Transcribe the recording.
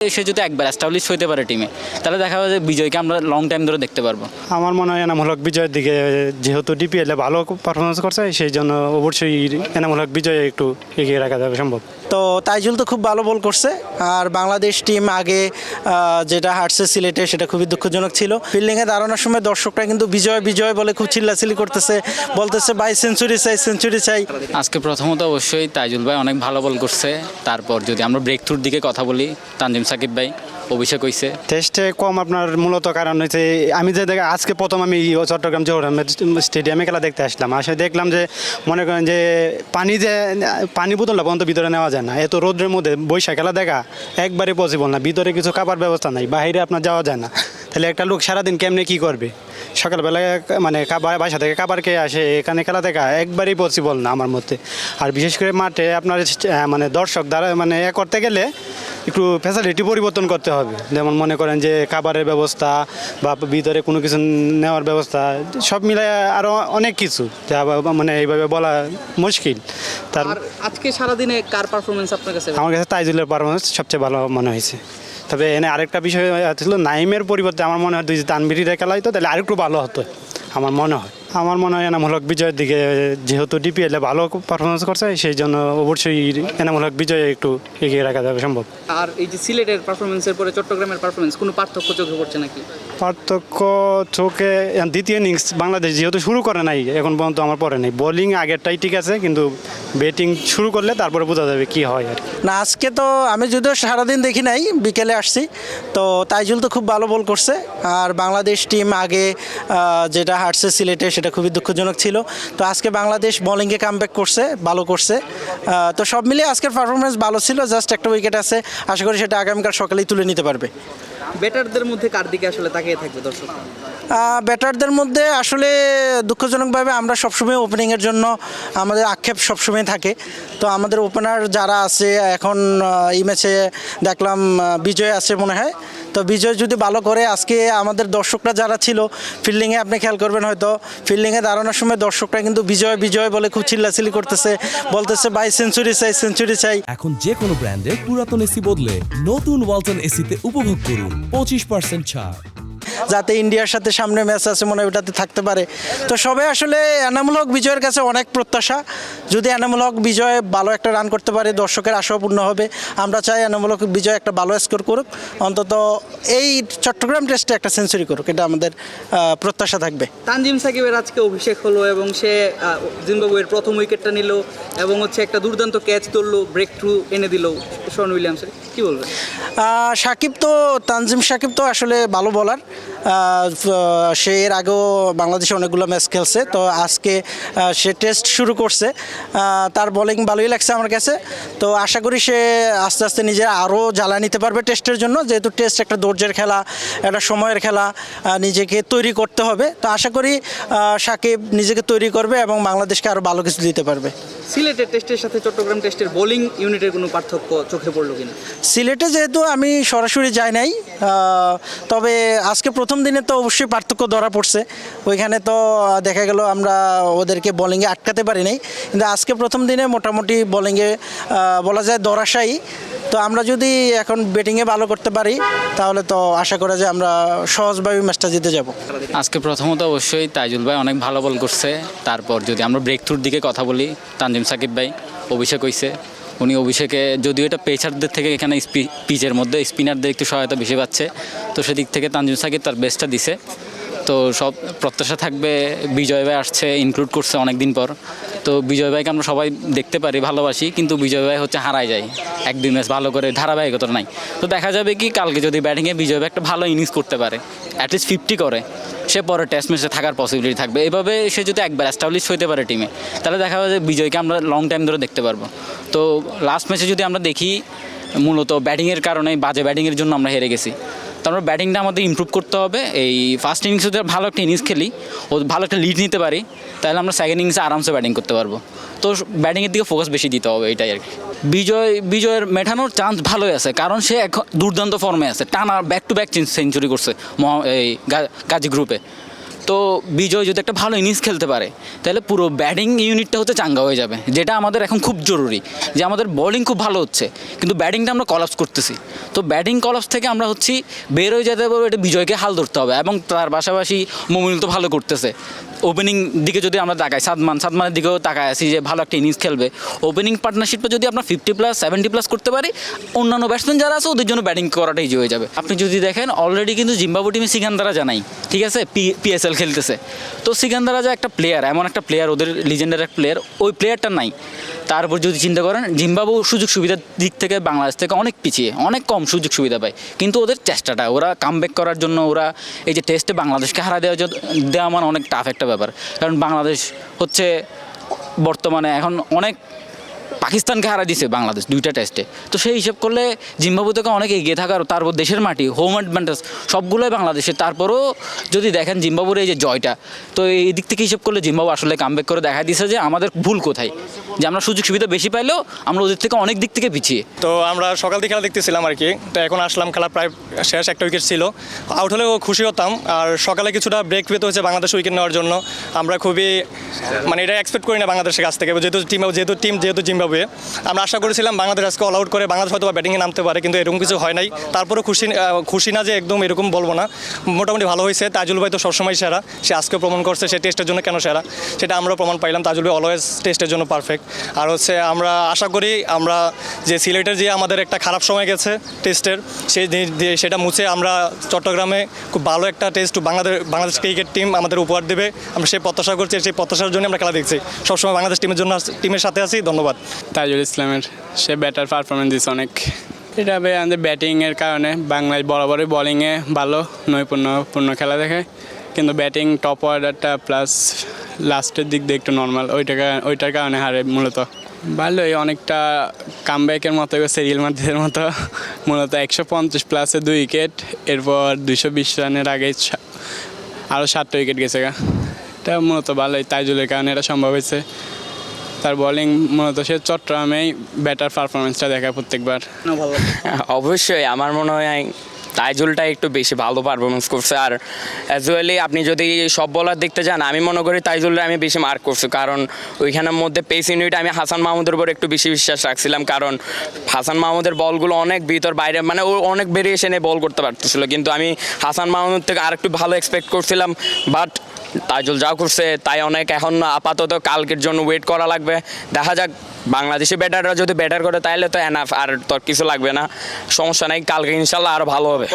সে যদি একবার অ্যাস্টাবলিশ হইতে পারে টিমে তাহলে দেখা যাবে বিজয়কে আমরা লং টাইম ধরে দেখতে পারব। আমার মনে হয় এনামূলক বিজয়ের দিকে, যেহেতু ডিপিএলে ভালো পারফরমেন্স করছে, সেই জন্য অবশ্যই এনামূলক বিজয় একটু এগিয়ে রাখা যাবে সম্ভব। তো তাইজুল তো খুব ভালো বল করছে আর বাংলাদেশ টিম আগে যেটা হারছে সিলেটে সেটা খুবই দুঃখজনক ছিল। ফিল্ডিংয়ে দাঁড়ানোর সময় দর্শকরা কিন্তু বিজয় বিজয় বলে খুব চিল্লাচিল্লি করতেছে বলতেছে বাই সেঞ্চুরি চাই সেঞ্চুরি চাই। আজকে প্রথমত অবশ্যই তাইজুল ভাই অনেক ভালো বল করছে। তারপর যদি আমরা ব্রেক থ্রুর দিকে কথা বলি তানজিম সাকিব ভাই অভিষেক হইছে। টেস্টে কম আপনার মূলত কারণ হচ্ছে আমি যে দেখে আজকে প্রথম আমি চট্টগ্রাম জোহর আহমেদ স্টেডিয়ামে খেলা দেখতে আসলাম। আসে দেখলাম যে মনে করেন যে পানি যে পানি বোতলটা পর্যন্ত ভিতরে নেওয়া যায় না। এত রোদ্রের মধ্যে বৈশাখ খেলা দেখা, একবারে পসিবল না। ভিতরে কিছু খাবার ব্যবস্থা নাই বাইরে আপনার যাওয়া যায় না। তাহলে একটা লোক সারাদিন কেমনে কি করবে? সকালবেলায় মানে বাসা থেকে খাবার খেয়ে আসে এখানে খেলা দেখা একবারেই পসিবল না আমার মতে। আর বিশেষ করে মাঠে আপনার মানে দর্শক দ্বারা মানে এ করতে গেলে একটু ফ্যাসিলিটি পরিবর্তন করতে হবে। যেমন মনে করেন যে খাবারের ব্যবস্থা বা ভিতরে কোনো কিছু নেওয়ার ব্যবস্থা সব মিলে আরও অনেক কিছু। যা মানে এইভাবে বলা মুশকিল। তার আজকে সারাদিনে কার পারফরমেন্স আপনার কাছে আমার কাছে তাইজুলের পারফরমেন্স সবচেয়ে ভালো মনে হয়েছে। তবে এনে আরেকটা বিষয় ছিল নাইমের পরিবর্তে আমার মনে হয় দুই তানবিরিরা খেলা হতো তাহলে আরেকটু ভালো হতো, আমার মনে হয়। আমার মনে হয় এনামূলক বিজয়ের দিকে যেহেতু ডিপিএলে ভালো পারফরমেন্স করছে সেই জন্য অবশ্যই এনামূলক বিজয়ে একটু এগিয়ে রাখা যাবে সম্ভব। আর এই যে সিলেটের পারফরমেন্সের পরে চট্টগ্রামের পারফরমেন্স কোনো পার্থক্য চোখে পড়ছে নাকি? পার্থক্য চোখে দ্বিতীয় ইনিংস বাংলাদেশ যেহেতু শুরু করে নাই এখন পর্যন্ত আমার পরে নেই। বোলিং আগেরটাই ঠিক আছে কিন্তু ব্যাটিং শুরু করলে তারপরে বোঝা যাবে কি হয় আর না আজকে তো আমি যদিও সারাদিন দেখি নাই বিকেলে আসছি। তো তাইজুল তো খুব ভালো বল করছে। আর বাংলাদেশ টিম আগে যেটা হারছে সিলেটে সেটা খুবই দুঃখজনক ছিল। তো আজকে বাংলাদেশ বোলিংয়ে কামব্যাক করছে ভালো করছে। তো সব মিলিয়ে আজকের পারফরমেন্স ভালো ছিল জাস্ট একটা উইকেট আছে। আশা করি সেটা আগামীকাল সকালেই তুলে নিতে পারবে। ব্যাটারদের মধ্যে কার দিকে আসলে তাকিয়ে থাকবে দর্শক? ব্যাটারদের মধ্যে আসলে দুঃখজনকভাবে আমরা সবসময় ওপেনিংয়ের জন্য আমাদের আক্ষেপ সবসময় থাকে। তো আমাদের ওপেনার যারা আছে এখন এই ম্যাচে দেখলাম বিজয় আছে মনে হয়। তো বিজয় যদি ভালো করে, আজকে আমাদের দর্শকরা যারা ছিল ফিল্ডিংয়ে আপনি খেয়াল করবেন হয়তো ফিল্ডিংয়ে দাঁড়ানোর সময় দর্শকরা কিন্তু বিজয় বিজয় বলে খুব চিল্লাচিল্লি করতেছে, বলতেছে বাই সেঞ্চুরি চাই সেঞ্চুরি চাই। এখন যে কোনো ব্র্যান্ডের পুরাতন এসি বদলে নতুন ওয়ালটন এসিতে উপভোগ করুন, পঁচিশ পার্সেন্ট ছাড়। যাতে ইন্ডিয়ার সাথে সামনে ম্যাচ আছে মনে হয় ওটাতে থাকতে পারে। তো সবাই আসলে এনামুল হক বিজয়ের কাছে অনেক প্রত্যাশা। যদি এনামুল হক বিজয় ভালো একটা রান করতে পারে দর্শকের আশাও পূর্ণ হবে। আমরা চাই এনামুল হক বিজয় একটা ভালো স্কোর করুক। অন্তত এই চট্টগ্রাম টেস্টে একটা সেঞ্চুরি করুক। এটা আমাদের প্রত্যাশা থাকবে। তানজিম সাকিবের আজকে অভিষেক হলো এবং সে জিম্বাবুয়ের প্রথম উইকেটটা নিল এবং হচ্ছে একটা দুর্দান্ত ক্যাচ ধরলো ব্রেক থ্রু এনে দিল শন উইলিয়ামসের কি বলবেন? সাকিব তো তানজিম সাকিব তো আসলে ভালো বলার সে এর আগেও বাংলাদেশে অনেকগুলো ম্যাচ খেলছে। তো আজকে সে টেস্ট শুরু করছে। তার বোলিং ভালোই লাগছে আমার কাছে। তো আশা করি সে আস্তে আস্তে নিজে আরও জ্বালা নিতে পারবে টেস্টের জন্য। যেহেতু টেস্ট একটা ধৈর্যের খেলা একটা সময়ের খেলা নিজেকে তৈরি করতে হবে। তো আশা করি সাকিব নিজেকে তৈরি করবে এবং বাংলাদেশকে আরও ভালো কিছু দিতে পারবে। সিলেটের টেস্টের সাথে চট্টগ্রাম টেস্টের বোলিং ইউনিটের কোনো পার্থক্য চোখে পড়ল কিনা? সিলেটে যেহেতু আমি সরাসরি যাই নাই তবে আজকে প্রথম দিনে তো অবশ্যই পার্থক্য ধরা পড়ছে। ওইখানে তো দেখা গেল আমরা ওদেরকে বোলিংয়ে আটকাতে পারি নাই। কিন্তু আজকে প্রথম দিনে মোটামুটি বোলিংয়ে বলা যায় দরাশাই তো আমরা যদি এখন ব্যাটিংয়ে ভালো করতে পারি, তাহলে তো আশা করা যায় আমরা সহজভাবে ম্যাচটা জিতে যাব। আজকে প্রথমত অবশ্যই তাইজুল ভাই অনেক ভালো বল করছে। তারপর যদি আমরা ব্রেক থ্রুর দিকে কথা বলি, তানজিম সাকিব ভাই অভিষেক হইছে। উনি অভিষেকে, যদিও এটা পেচারদের থেকে এখানে পিচের মধ্যে, স্পিনারদের একটু সহায়তা বেশি পাচ্ছে। তো সেদিক থেকে তানজুল সাকিব তার বেস্টটা দিছে। তো সব প্রত্যাশা থাকবে, বিজয় ভাই আসছে ইনক্লুড করছে অনেক দিন পর। তো বিজয় ভাইকে আমরা সবাই দেখতে পারি, ভালোবাসি, কিন্তু বিজয় ভাই হচ্ছে হারায় যায়। এক, দুই ম্যাচ ভালো করে ধারাবাহিকতা নাই। তো দেখা যাবে কি, কালকে যদি ব্যাটিংয়ে বিজয় ভাই একটা ভালো ইনিংস করতে পারে অ্যাটলিস্ট ফিফটি করে, সে পরে টেস্ট ম্যাচে থাকার পসিবিলিটি থাকবে। এভাবে সে যদি একবার অ্যাস্টাবলিশ হইতে পারে টিমে তাহলে দেখা যাবে বিজয়কে আমরা লং টাইম ধরে দেখতে পারব। তো লাস্ট ম্যাচে যদি আমরা দেখি, মূলত ব্যাটিংয়ের কারণে, বাজে ব্যাটিংয়ের জন্য আমরা হেরে গেছি। তো আমরা ব্যাটিংটা আমাদের ইম্প্রুভ করতে হবে। এই ফার্স্ট ইনিংসে যদি ভালো একটা ইনিংস খেলি, ও ভালো একটা লিড নিতে পারি, তাহলে আমরা সেকেন্ড ইনিংসে আরামসে ব্যাটিং করতে পারব। তো ব্যাটিংয়ের দিকে ফোকাস বেশি দিতে হবে, এটাই আর কি। বিজয়, বিজয়ের মেটানোর চান্স ভালোই আছে, কারণ সে এখন দুর্দান্ত ফর্মে আছে, টানা ব্যাক টু ব্যাক সেঞ্চুরি করছে এই গাজী গ্রুপে তো বিজয় যদি একটা ভালো ইনিংস খেলতে পারে, তাহলে পুরো ব্যাটিং ইউনিটটা হচ্ছে চাঙ্গা হয়ে যাবে, যেটা আমাদের এখন খুব জরুরি, যে আমাদের বোলিং খুব ভালো হচ্ছে, কিন্তু ব্যাটিংটা আমরা কলাপস করতেছি। তো ব্যাটিং কলাপস থেকে আমরা হচ্ছি, বের হয়ে যেতে পারব এটা বিজয়কে হাল ধরতে হবে, এবং তার পাশাপাশি মমিনুল তো ভালো করতেছে। ওপেনিং দিকে যদি আমরা তাকাই, সাদমান, সাদমানের দিকেও তাকাই আছি যে ভালো একটা ইনিংস খেলবে। ওপেনিং পার্টনারশিপটা যদি আমরা ফিফটি প্লাস সেভেন্টি প্লাস করতে পারি, অন্যান্য ব্যাটসম্যান যারা আছে ওদের জন্য ব্যাটিং করাটা ইজি হয়ে যাবে। আপনি যদি দেখেন অলরেডি কিন্তু জিম্বাবু টিমে সিকান্দারা জানাই, ঠিক আছে? পি পিএসএল খেলতেছে। তো সিকান্দারা যা একটা প্লেয়ার এমন একটা প্লেয়ার ওদের লিজেন্ডার এক প্লেয়ার ওই প্লেয়ারটা নাই। তারপর যদি চিন্তা করেন জিম্বাবু সুযোগ সুবিধার দিক থেকে, বাংলাদেশ থেকে অনেক পিছিয়ে, অনেক কম সুযোগ সুবিধা পায়। কিন্তু ওদের চেষ্টাটা, ওরা কামব্যাক করার জন্য, ওরা এই যে টেস্টে বাংলাদেশকে হারা দেওয়া দেওয়া মানে অনেক টাফ একটা ব্যাপার। কারণ বাংলাদেশ হচ্ছে বর্তমানে এখন অনেক পাকিস্তানকে হারা দিছে বাংলাদেশ দুইটা টেস্টে তো সেই হিসাব করলে জিম্বাবু থেকে অনেক এগিয়ে থাকার তারপর দেশের মাটি হোম অ্যাডভান্টেজ সবগুলোই বাংলাদেশে তারপরও যদি দেখেন জিম্বাবুর এই যে জয়টা, তো এই দিক থেকে হিসাব করলে জিম্বাবু আসলে কামব্যাক করে দেখা দিছে যে আমাদের ভুল কোথায়। যে আমরা সুযোগ সুবিধা বেশি পাইলেও আমরা ওদের থেকে অনেক দিক থেকে পিছিয়ে। তো আমরা সকাল থেকে খেলা দেখতেছিলাম আর কি। তো এখন আসলাম, খেলা প্রায় শেষ, একটা উইকেট ছিল। আউট হলেও খুশি হতাম। আর সকালে কিছুটা ব্রেক পেতে হয়েছে বাংলাদেশ উইকেট নেওয়ার জন্য। আমরা খুবই মানে এটা এক্সপেক্ট করি না বাংলাদেশের কাছ থেকে। যেহেতু টিম যেহেতু টিম যেহেতু জিম্বাবুয়ে আমরা আশা করেছিলাম বাংলাদেশ আজকে অল আউট করে বাংলাদেশ হয়তো ব্যাটিংয়ে নামতে পারে, কিন্তু এরকম কিছু হয় নাই। তারপরেও খুশি খুশি না যে একদম এরকম বলব না। মোটামুটি ভালো হয়েছে। তাজুল ভাই তো সবসময় সেরা। সে আজকে প্রমাণ করছে, সে টেস্টের জন্য কেন সেরা? সেটা আমরা প্রমাণ পাইলাম। তাজুল ভাই অলওয়েজ টেস্টের জন্য পারফেক্ট আর হচ্ছে আমরা আশা করি আমরা যে সিলেটের যে আমাদের একটা খারাপ সময় গেছে টেস্টের সেই সেটা মুছে আমরা চট্টগ্রামে খুব ভালো একটা test Bangladesh Bangladesh cricket team আমাদের উপহার দেবে। আমরা সেই প্রত্যাশা করছি, সেই প্রত্যাশার জন্য আমরা খেলা দেখছি। সবসময় বাংলাদেশ টিমের জন্য টিমের সাথে আছি। ধন্যবাদ। তাজুল ইসলামের সে ব্যাটার পারফরমেন্স দিচ্ছে অনেক। এটা আমাদের ব্যাটিংয়ের কারণে বাংলায় বরাবরই বলিংয়ে ভালো নৈপুণ্যপূর্ণ খেলা দেখে। কিন্তু ব্যাটিং টপ অর্ডারটা প্লাস লাস্টের দিক দিয়ে একটু নর্মাল ওইটা ওইটার কারণে হারে মূলত। ভালোই অনেকটা কামব্যাকের মতো সিরিয়াল মাদ্রিদের মতো। মূলত একশো পঞ্চাশ প্লাসে দুই উইকেট এরপর দুইশো বিশ রানের আগে আরও সাতটা উইকেট গেছে গা। এটা মূলত ভালোই তাইজুলের কারণে এটা সম্ভব হয়েছে। তার বোলিং মূলত সে চট্টগ্রামেই ব্যাটার পারফরমেন্সটা দেখায় প্রত্যেকবার। না ভালো লাগে। অবশ্যই আমার মনে হয় তাইজুলটা একটু বেশি ভালো পারফরমেন্স করছে। আর অ্যাজুয়ালি আপনি যদি সব বলার দেখতে যান আমি মনে করি তাইজুলটা আমি বেশি মার্ক করছি। কারণ ওইখানের মধ্যে পেস ইউনিট আমি হাসান মাহমুদের উপর একটু বেশি বিশ্বাস রাখছিলাম। কারণ হাসান মাহমুদের বলগুলো অনেক ভিতর বাইরে মানে ও অনেক ভেরিয়েশনে বল করতে পারতেছিল। কিন্তু আমি হাসান মাহমুদ থেকে আর একটু ভালো এক্সপেক্ট করছিলাম। বাট তাইজুল যা করছে, তাই অনেক এখন আপাতত কালকের জন্য ওয়েট করা লাগবে। দেখা যাক, বাংলাদেশি ব্যাটাররা যদি ব্যাটার করে তাহলে তো এনাফ আর তোর কিছু লাগবে না। সমস্যা নাই, কালকে ইনশাল্লাহ আরও ভালো হবে।